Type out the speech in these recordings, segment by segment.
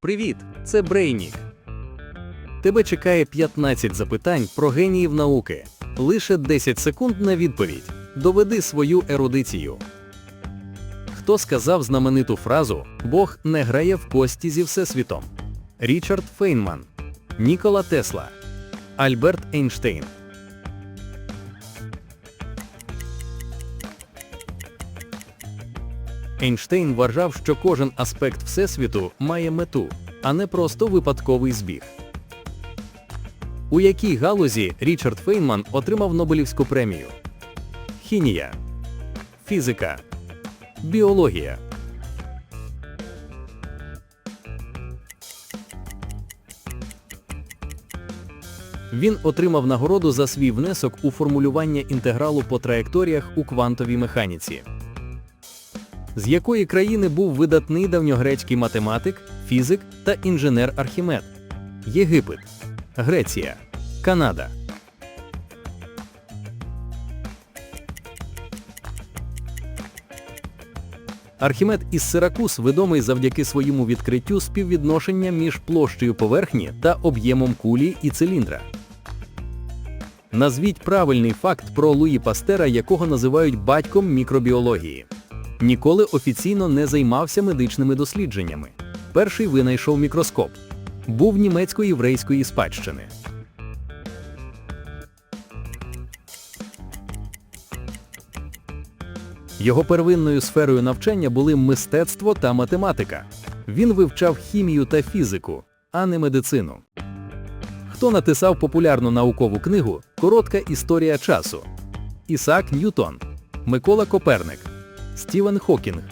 Привіт, це Брейнік. Тебе чекає 15 запитань про геніїв науки. Лише 10 секунд на відповідь. Доведи свою ерудицію. Хто сказав знамениту фразу Бог не грає в кості зі всесвітом? Річард Фейнман, Нікола Тесла, Альберт Ейнштейн. Ейнштейн вважав, що кожен аспект Всесвіту має мету, а не просто випадковий збіг. У якій галузі Річард Фейнман отримав Нобелівську премію? Хімія, фізика, біологія. Він отримав нагороду за свій внесок у формулювання інтегралу по траєкторіях у квантовій механіці. З якої країни був видатний давньогрецький математик, фізик та інженер Архімед? Єгипет, Греція, Канада. Архімед із Сиракус відомий завдяки своєму відкриттю співвідношення між площею поверхні та об'ємом кулі і циліндра. Назвіть правильний факт про Луї Пастера, якого називають батьком мікробіології. Ніколи офіційно не займався медичними дослідженнями. Перший винайшов мікроскоп. Був німецько-єврейської спадщини. Його первинною сферою навчання були мистецтво та математика. Він вивчав хімію та фізику, а не медицину. Хто написав популярну наукову книгу Коротка історія часу? Ісаак Ньютон, Микола Коперник, Стівен Хокінг.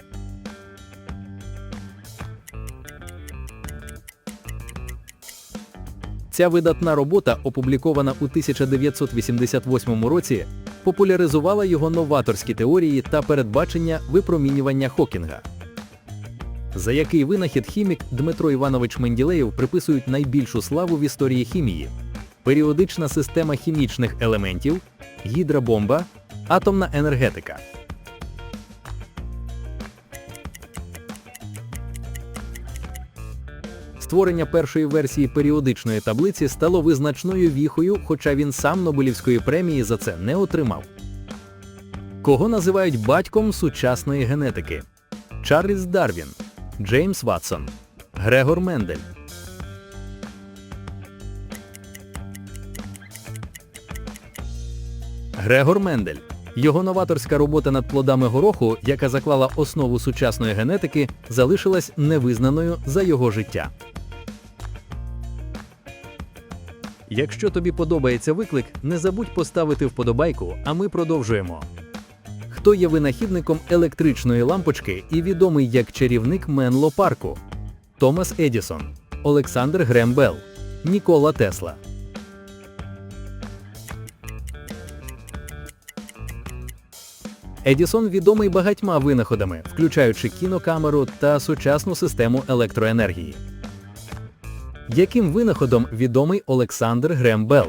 Ця видатна робота, опублікована у 1988 році, популяризувала його новаторські теорії та передбачення випромінювання Хокінга. За який винахід хімік Дмитро Іванович Менділеєв приписують найбільшу славу в історії хімії: періодична система хімічних елементів, гідрабомба, атомна енергетика. Створення першої версії періодичної таблиці стало визначною віхою, хоча він сам Нобелівської премії за це не отримав. Кого називають батьком сучасної генетики? Чарльз Дарвін, Джеймс Ватсон, Грегор Мендель. Грегор Мендель. Його новаторська робота над плодами гороху, яка заклала основу сучасної генетики, залишилась невизнаною за його життя. Якщо тобі подобається виклик, не забудь поставити вподобайку, а ми продовжуємо. Хто є винахідником електричної лампочки і відомий як чарівник Менло Парку? Томас Едісон, Олександр Грем Белл, Нікола Тесла. Едісон відомий багатьма винаходами, включаючи кінокамеру та сучасну систему електроенергії. Яким винаходом відомий Олександр Грем Белл?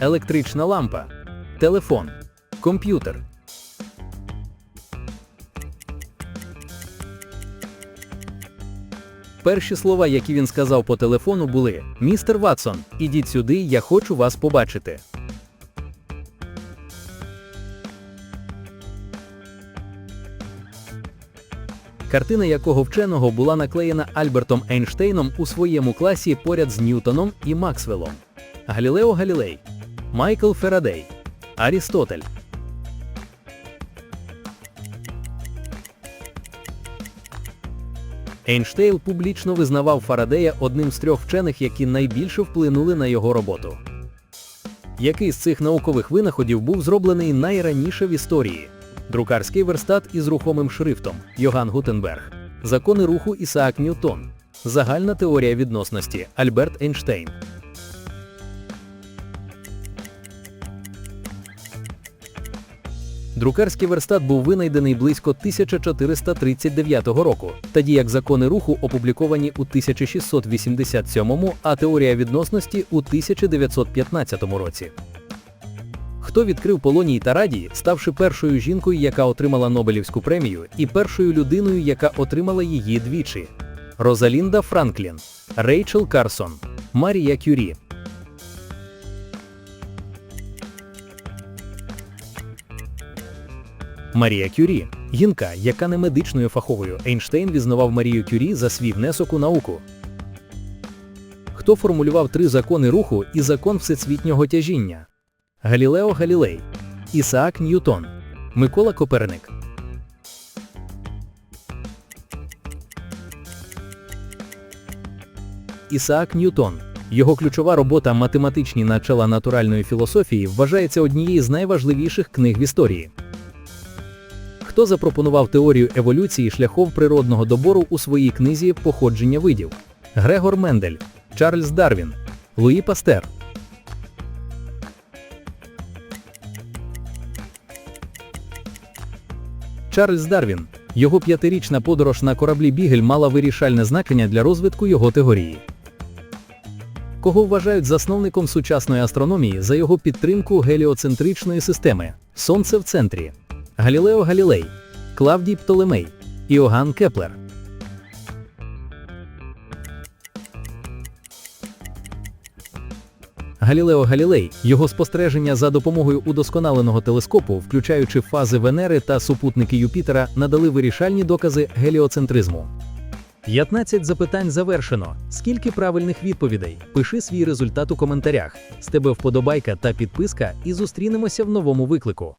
Електрична лампа, телефон, комп'ютер. Перші слова, які він сказав по телефону, були: Містер Ватсон, ідіть сюди, я хочу вас побачити. Картина якого вченого була наклеєна Альбертом Ейнштейном у своєму класі поряд з Ньютоном і Максвеллом. Галілео Галілей, Майкл Ферадей, Арістотель. Ейнштейн публічно визнавав Фарадея одним з трьох вчених, які найбільше вплинули на його роботу. Який з цих наукових винаходів був зроблений найраніше в історії? Друкарський верстат із рухомим шрифтом. Йоган Гутенберг, закони руху Ісаак Ньютон, загальна теорія відносності. Альберт Ейнштейн. Друкарський верстат був винайдений близько 1439 року, тоді як закони руху опубліковані у 1687, а теорія відносності у 1915 році. Хто відкрив Полоній та Радій, ставши першою жінкою, яка отримала Нобелівську премію, і першою людиною, яка отримала її двічі. Розалінда Франклін, Рейчел Карсон, Марія Кюрі. Марія Кюрі жінка, яка не медичною фаховою Ейнштейн візнавав Марію Кюрі за свій внесок у науку. Хто формулював три закони руху і закон всесвітнього тяжіння? Галілео Галілей, Ісаак Ньютон, Микола Коперник. Ісаак Ньютон. Його ключова робота Математичні начала натуральної філософії вважається однією з найважливіших книг в історії. Хто запропонував теорію еволюції шляхом природного добору у своїй книзі Походження видів? Грегор Мендель, Чарльз Дарвін, Луї Пастер. Чарльз Дарвін. Його п'ятирічна подорож на кораблі Бігель мала вирішальне значення для розвитку його теорії. Кого вважають засновником сучасної астрономії за його підтримку геліоцентричної системи Сонце в центрі. Галілео Галілей, Клавдій Птолемей, Іоганн Кеплер. Галілео Галілей, його спостереження за допомогою удосконаленого телескопу, включаючи фази Венери та супутники Юпітера, надали вирішальні докази геліоцентризму. 15 запитань завершено. Скільки правильних відповідей? Пиши свій результат у коментарях. З тебе вподобайка та підписка, і зустрінемося в новому виклику.